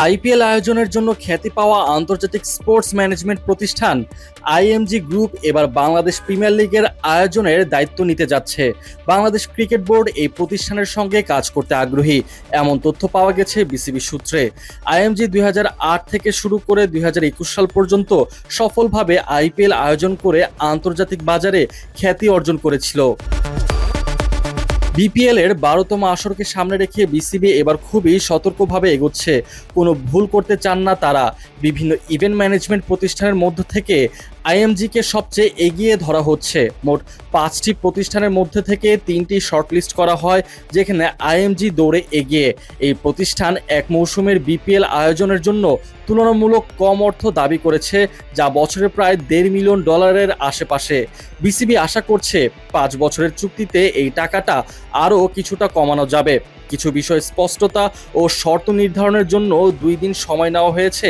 IPL আয়োজনের জন্য খ্যাতি পাওয়া আন্তর্জাতিক স্পোর্টস ম্যানেজমেন্ট প্রতিষ্ঠান আইএমজি গ্রুপ এবার বাংলাদেশ প্রিমিয়ার লিগের আয়োজনের দায়িত্ব নিতে যাচ্ছে। বাংলাদেশ ক্রিকেট বোর্ড এই প্রতিষ্ঠানের সঙ্গে কাজ করতে আগ্রহী। এমন তথ্য পাওয়া গেছে বিসিবি সূত্রে। আইএমজি দুই হাজার আট থেকে শুরু করে দুই হাজার একুশ সাল পর্যন্ত সফলভাবে আইপিএল আয়োজন করে আন্তর্জাতিক বাজারে খ্যাতি অর্জন করেছিল। বিপিএল এর বারোতম আসরকে সামনে রেখে বিসিবি এবার খুবই সতর্কভাবে এগোচ্ছে। কোনো ভুল করতে চান না তারা। বিভিন্ন ইভেন্ট ম্যানেজমেন্ট প্রতিষ্ঠানের মধ্য থেকে আইএমজিকে সবচেয়ে এগিয়ে ধরা হচ্ছে। মোট পাঁচটি প্রতিষ্ঠানের মধ্যে থেকে তিনটি শর্টলিস্ট করা হয়, যেখানে আইএমজি দৌড়ে এগিয়ে। এই প্রতিষ্ঠান এক মৌসুমের বিপিএল আয়োজনের জন্য তুলনামূলক কম অর্থ দাবি করেছে, যা বছরে প্রায় দেড় মিলিয়ন ডলারের আশেপাশে। বিসিবি আশা করছে, পাঁচ বছরের চুক্তিতে এই টাকাটা আরও কিছুটা কমানো যাবে। কিছু বিষয় স্পষ্টতা ও শর্ত নির্ধারণের জন্য দুই দিন সময় নেওয়া হয়েছে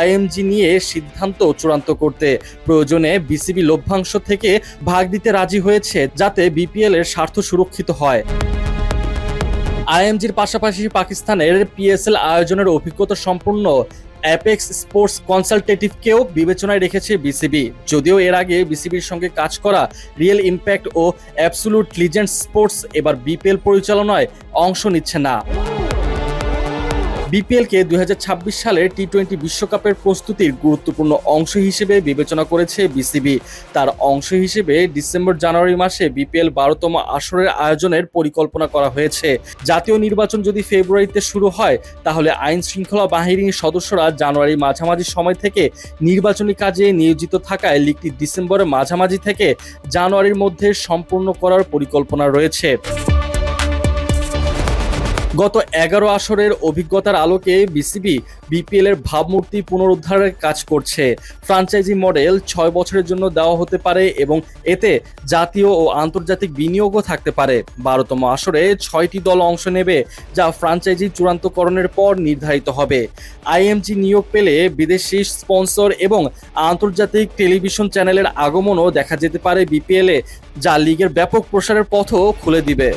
আইএমজি নিয়ে সিদ্ধান্ত চূড়ান্ত করতে। প্রয়োজনে বিসিবি লভ্যাংশ থেকে ভাগ দিতে রাজি হয়েছে যাতে বিপিএল এর স্বার্থ সুরক্ষিত হয়। আইএমজির পাশাপাশি পাকিস্তানের পিএসএল আয়োজনের অভিজ্ঞতা সম্পন্ন অ্যাপেক্স স্পোর্টস কনসালটেটিভকেও বিবেচনায় রেখেছে বিসিবি। যদিও এর আগে বিসিবির সঙ্গে কাজ করা রিয়েল ইম্প্যাক্ট ও অ্যাবসুলুট লিজেন্ড স্পোর্টস এবার বিপিএল পরিচালনায় অংশ নিচ্ছে না। বিপিএলকে দু হাজার ছাব্বিশ সালের টি টোয়েন্টি বিশ্বকাপের প্রস্তুতির গুরুত্বপূর্ণ অংশ হিসেবে বিবেচনা করেছে বিসিবি। তার অংশ হিসেবে ডিসেম্বর জানুয়ারি মাসে বিপিএল বারোতম আসরের আয়োজনের পরিকল্পনা করা হয়েছে। জাতীয় নির্বাচন যদি ফেব্রুয়ারিতে শুরু হয়, তাহলে আইন শৃঙ্খলা বাহিনীর সদস্যরা জানুয়ারি মাঝামাঝি সময় থেকে নির্বাচনী কাজে নিয়োজিত থাকায় লিগটি ডিসেম্বরের মাঝামাঝি থেকে জানুয়ারির মধ্যে সম্পূর্ণ করার পরিকল্পনা রয়েছে। গত এগারো আসরের অভিজ্ঞতার আলোকে বিসিবি, বিপিএল এর ভাবমূর্তি পুনরুদ্ধারের কাজ করছে। ফ্রাঞ্চাইজি মডেল ছয় বছরের জন্য দেওয়া হতে পারে এবং এতে জাতীয় ও আন্তর্জাতিক বিনিয়োগও থাকতে পারে। বারোতম আসরে ছয়টি দল অংশ নেবে, যা ফ্রাঞ্চাইজি চূড়ান্তকরণের পর নির্ধারিত হবে। আইএমজি নিয়োগ পেলে বিদেশি স্পন্সর এবং আন্তর্জাতিক টেলিভিশন চ্যানেলের আগমনও দেখা যেতে পারে বিপিএলে যা লিগের ব্যাপক প্রসারের পথও খুলে দিবে।